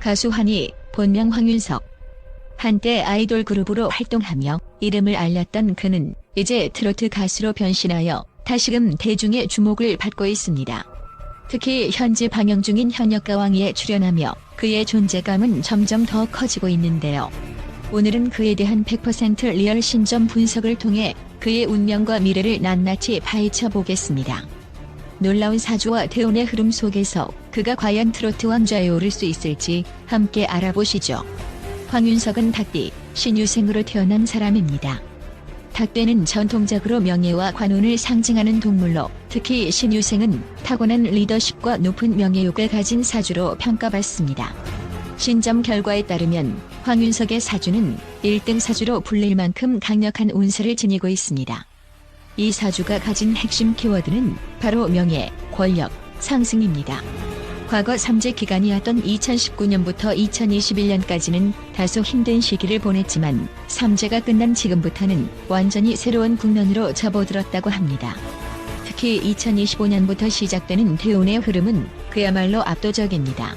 가수 한이 본명 황윤석. 한때 아이돌 그룹으로 활동하며 이름을 알렸던 그는 이제 트로트 가수로 변신하여 다시금 대중의 주목을 받고 있습니다. 특히 현재 방영 중인 현역가왕에 출연하며 그의 존재감은 점점 더 커지고 있는데요. 오늘은 그에 대한 100% 리얼 신점 분석을 통해 그의 운명과 미래를 낱낱이 파헤쳐 보겠습니다. 놀라운 사주와 태운의 흐름 속에서 그가 과연 트로트 왕좌에 오를 수 있을지 함께 알아보시죠. 황윤석은 닭띠, 신유생으로 태어난 사람입니다. 닭대는 전통적으로 명예와 관운을 상징하는 동물로 특히 신유생은 타고난 리더십과 높은 명예욕을 가진 사주로 평가받습니다. 신점 결과에 따르면 황윤석의 사주는 1등 사주로 불릴 만큼 강력한 운세를 지니고 있습니다. 이 사주가 가진 핵심 키워드는 바로 명예, 권력, 상승입니다. 과거 삼재 기간이었던 2019년부터 2021년까지는 다소 힘든 시기를 보냈지만 삼재가 끝난 지금부터는 완전히 새로운 국면으로 접어들었다고 합니다. 특히 2025년부터 시작되는 대운의 흐름은 그야말로 압도적입니다.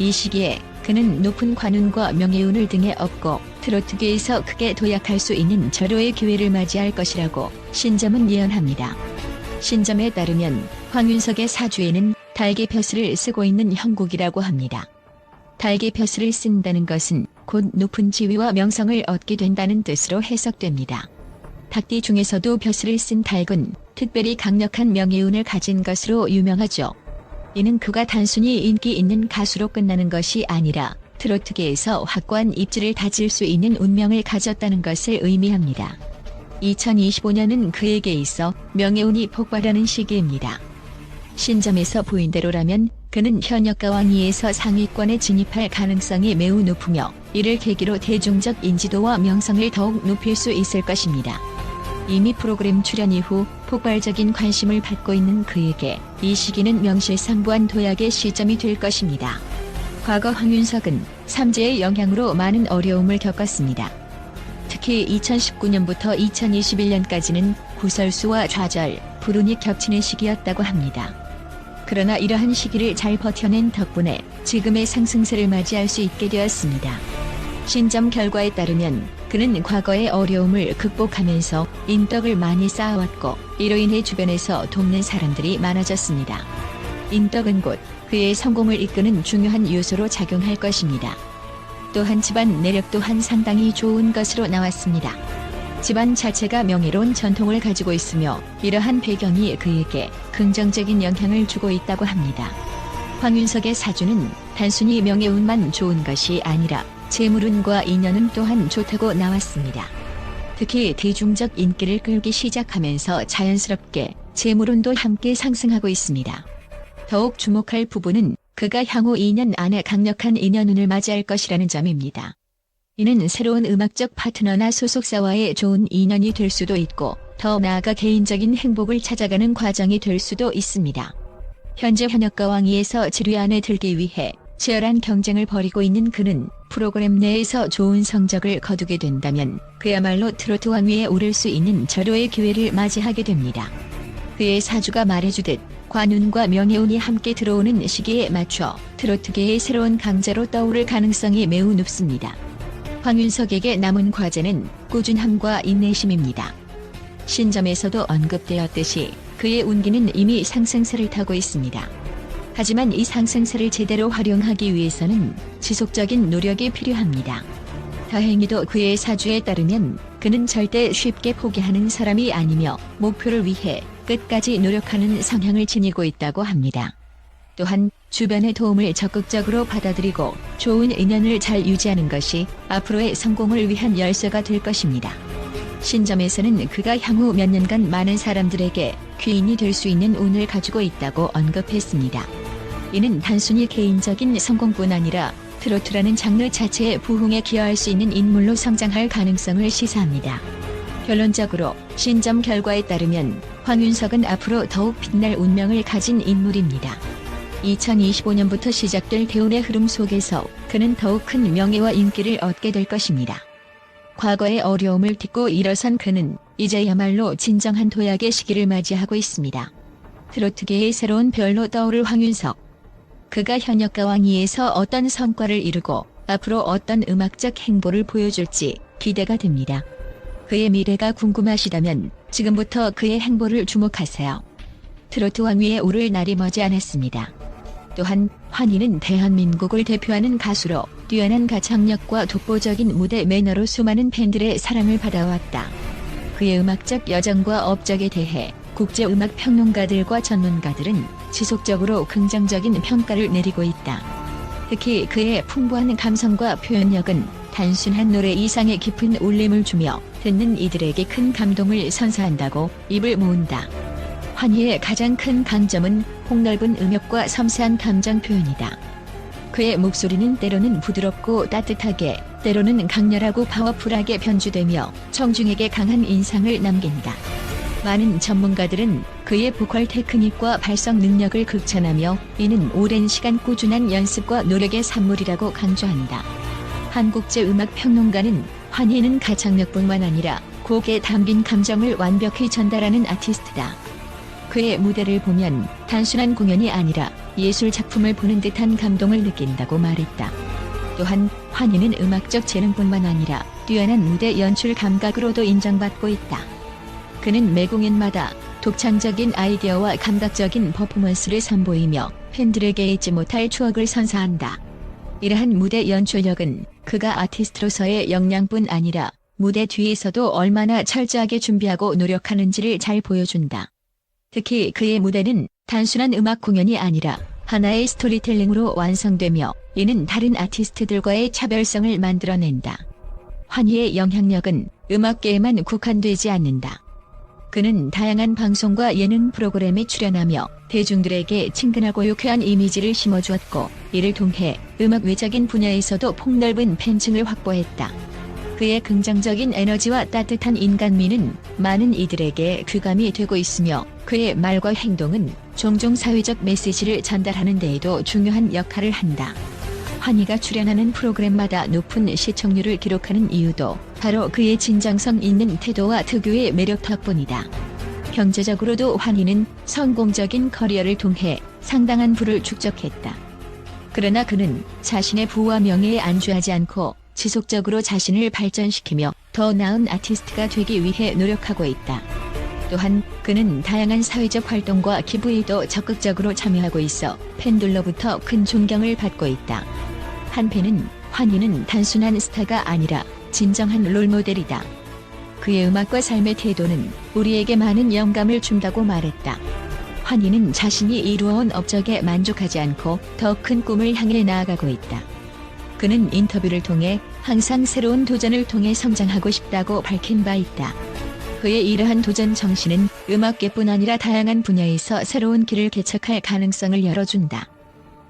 이 시기에 그는 높은 관운과 명예운을 등에 업고 트로트계에서 크게 도약할 수 있는 절호의 기회를 맞이할 것이라고 신점은 예언합니다. 신점에 따르면 황윤석의 사주에는 달개벼슬을 쓰고 있는 형국이라고 합니다. 달개벼슬을 쓴다는 것은 곧 높은 지위와 명성을 얻게 된다는 뜻으로 해석됩니다. 닭띠 중에서도 벼슬을 쓴 닭은 특별히 강력한 명예운을 가진 것으로 유명하죠. 이는 그가 단순히 인기 있는 가수로 끝나는 것이 아니라 트로트계에서 확고한 입지를 다질 수 있는 운명을 가졌다는 것을 의미합니다. 2025년은 그에게 있어 명예운이 폭발하는 시기입니다. 신점에서 보인 대로라면 그는 현역가 왕위에서 상위권에 진입할 가능성이 매우 높으며 이를 계기로 대중적 인지도와 명성을 더욱 높일 수 있을 것입니다. 이미 프로그램 출연 이후 폭발적인 관심을 받고 있는 그에게 이 시기는 명실상부한 도약의 시점이 될 것입니다. 과거 황윤석은 삼재의 영향으로 많은 어려움을 겪었습니다. 특히 2019년부터 2021년까지는 구설수와 좌절, 불운이 겹치는 시기였다고 합니다. 그러나 이러한 시기를 잘 버텨낸 덕분에 지금의 상승세를 맞이할 수 있게 되었습니다. 신점 결과에 따르면 그는 과거의 어려움을 극복하면서 인덕을 많이 쌓아왔고 이로 인해 주변에서 돕는 사람들이 많아졌습니다. 인덕은 곧 그의 성공을 이끄는 중요한 요소로 작용할 것입니다. 또한 집안 내력 또한 상당히 좋은 것으로 나왔습니다. 집안 자체가 명예로운 전통을 가지고 있으며 이러한 배경이 그에게 긍정적인 영향을 주고 있다고 합니다. 황윤석의 사주는 단순히 명예운만 좋은 것이 아니라 재물운과 인연은 또한 좋다고 나왔습니다. 특히 대중적 인기를 끌기 시작하면서 자연스럽게 재물운도 함께 상승하고 있습니다. 더욱 주목할 부분은 그가 향후 2년 안에 강력한 인연운을 맞이할 것이라는 점입니다. 이는 새로운 음악적 파트너나 소속사와의 좋은 인연이 될 수도 있고 더 나아가 개인적인 행복을 찾아가는 과정이 될 수도 있습니다. 현재 현역가 왕위에서 지뢰 안에 들기 위해 치열한 경쟁을 벌이고 있는 그는 프로그램 내에서 좋은 성적을 거두게 된다면 그야말로 트로트 왕위에 오를 수 있는 절호의 기회를 맞이하게 됩니다. 그의 사주가 말해주듯 관운과 명예운이 함께 들어오는 시기에 맞춰 트로트계의 새로운 강자로 떠오를 가능성이 매우 높습니다. 황윤석에게 남은 과제는 꾸준함과 인내심입니다. 신점에서도 언급되었듯이 그의 운기는 이미 상승세를 타고 있습니다. 하지만 이 상승세를 제대로 활용하기 위해서는 지속적인 노력이 필요합니다. 다행히도 그의 사주에 따르면 그는 절대 쉽게 포기하는 사람이 아니며 목표를 위해 끝까지 노력하는 성향을 지니고 있다고 합니다. 또한 주변의 도움을 적극적으로 받아들이고 좋은 인연을 잘 유지하는 것이 앞으로의 성공을 위한 열쇠가 될 것입니다. 신점에서는 그가 향후 몇 년간 많은 사람들에게 귀인이 될 수 있는 운을 가지고 있다고 언급했습니다. 이는 단순히 개인적인 성공뿐 아니라 트로트라는 장르 자체의 부흥에 기여할 수 있는 인물로 성장할 가능성을 시사합니다. 결론적으로 신점 결과에 따르면 황윤석은 앞으로 더욱 빛날 운명을 가진 인물입니다. 2025년부터 시작될 대운의 흐름 속에서 그는 더욱 큰 명예와 인기를 얻게 될 것입니다. 과거의 어려움을 딛고 일어선 그는 이제야말로 진정한 도약의 시기를 맞이하고 있습니다. 트로트계의 새로운 별로 떠오를 황윤석. 그가 현역 가왕이에서 어떤 성과를 이루고 앞으로 어떤 음악적 행보를 보여줄지 기대가 됩니다. 그의 미래가 궁금하시다면 지금부터 그의 행보를 주목하세요. 트로트 왕위에 오를 날이 머지 않았습니다. 또한 환희는 대한민국을 대표하는 가수로 뛰어난 가창력과 독보적인 무대 매너로 수많은 팬들의 사랑을 받아왔다. 그의 음악적 여정과 업적에 대해 국제 음악 평론가들과 전문가들은 지속적으로 긍정적인 평가를 내리고 있다. 특히 그의 풍부한 감성과 표현력은 단순한 노래 이상의 깊은 울림을 주며 듣는 이들에게 큰 감동을 선사한다고 입을 모은다. 환희의 가장 큰 강점은 폭넓은 음역과 섬세한 감정 표현이다. 그의 목소리는 때로는 부드럽고 따뜻하게, 때로는 강렬하고 파워풀하게 변주되며 청중에게 강한 인상을 남긴다. 많은 전문가들은 그의 보컬 테크닉과 발성 능력을 극찬하며 이는 오랜 시간 꾸준한 연습과 노력의 산물이라고 강조한다. 한국제 음악 평론가는 환희는 가창력뿐만 아니라 곡에 담긴 감정을 완벽히 전달하는 아티스트다. 그의 무대를 보면 단순한 공연이 아니라 예술 작품을 보는 듯한 감동을 느낀다고 말했다. 또한 환희는 음악적 재능뿐만 아니라 뛰어난 무대 연출 감각으로도 인정받고 있다. 그는 매 공연마다 독창적인 아이디어와 감각적인 퍼포먼스를 선보이며 팬들에게 잊지 못할 추억을 선사한다. 이러한 무대 연출력은 그가 아티스트로서의 역량뿐 아니라 무대 뒤에서도 얼마나 철저하게 준비하고 노력하는지를 잘 보여준다. 특히 그의 무대는 단순한 음악 공연이 아니라 하나의 스토리텔링으로 완성되며 이는 다른 아티스트들과의 차별성을 만들어낸다. 환희의 영향력은 음악계에만 국한되지 않는다. 그는 다양한 방송과 예능 프로그램에 출연하며 대중들에게 친근하고 유쾌한 이미지를 심어주었고 이를 통해 음악 외적인 분야에서도 폭넓은 팬층을 확보했다. 그의 긍정적인 에너지와 따뜻한 인간미는 많은 이들에게 귀감이 되고 있으며 그의 말과 행동은 종종 사회적 메시지를 전달하는 데에도 중요한 역할을 한다. 환희가 출연하는 프로그램마다 높은 시청률을 기록하는 이유도 바로 그의 진정성 있는 태도와 특유의 매력 덕분이다. 경제적으로도 환희는 성공적인 커리어를 통해 상당한 부를 축적했다. 그러나 그는 자신의 부와 명예에 안주하지 않고 지속적으로 자신을 발전시키며 더 나은 아티스트가 되기 위해 노력하고 있다. 또한 그는 다양한 사회적 활동과 기부에도 적극적으로 참여하고 있어 팬들로부터 큰 존경을 받고 있다. 한편은 환희는 단순한 스타가 아니라 진정한 롤모델이다. 그의 음악과 삶의 태도는 우리에게 많은 영감을 준다고 말했다. 환희는 자신이 이루어온 업적에 만족하지 않고 더 큰 꿈을 향해 나아가고 있다. 그는 인터뷰를 통해 항상 새로운 도전을 통해 성장하고 싶다고 밝힌 바 있다. 그의 이러한 도전 정신은 음악계뿐 아니라 다양한 분야에서 새로운 길을 개척할 가능성을 열어준다.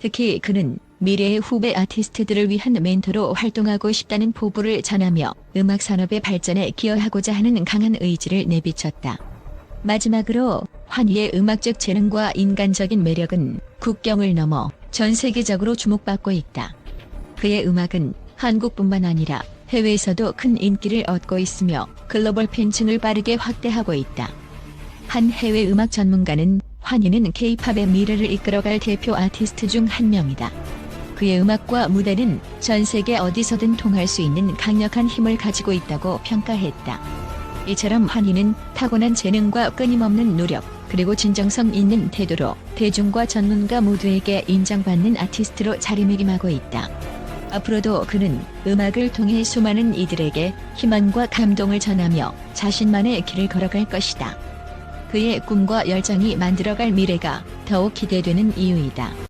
특히 그는 미래의 후배 아티스트들을 위한 멘토로 활동하고 싶다는 포부를 전하며 음악 산업의 발전에 기여하고자 하는 강한 의지를 내비쳤다. 마지막으로 환희의 음악적 재능과 인간적인 매력은 국경을 넘어 전 세계적으로 주목받고 있다. 그의 음악은 한국뿐만 아니라 해외에서도 큰 인기를 얻고 있으며 글로벌 팬층을 빠르게 확대하고 있다. 한 해외 음악 전문가는 환희는 케이팝의 미래를 이끌어갈 대표 아티스트 중 한 명이다. 그의 음악과 무대는 전 세계 어디서든 통할 수 있는 강력한 힘을 가지고 있다고 평가했다. 이처럼 환희는 타고난 재능과 끊임없는 노력, 그리고 진정성 있는 태도로 대중과 전문가 모두에게 인정받는 아티스트로 자리매김하고 있다. 앞으로도 그는 음악을 통해 수많은 이들에게 희망과 감동을 전하며 자신만의 길을 걸어갈 것이다. 그의 꿈과 열정이 만들어갈 미래가 더욱 기대되는 이유이다.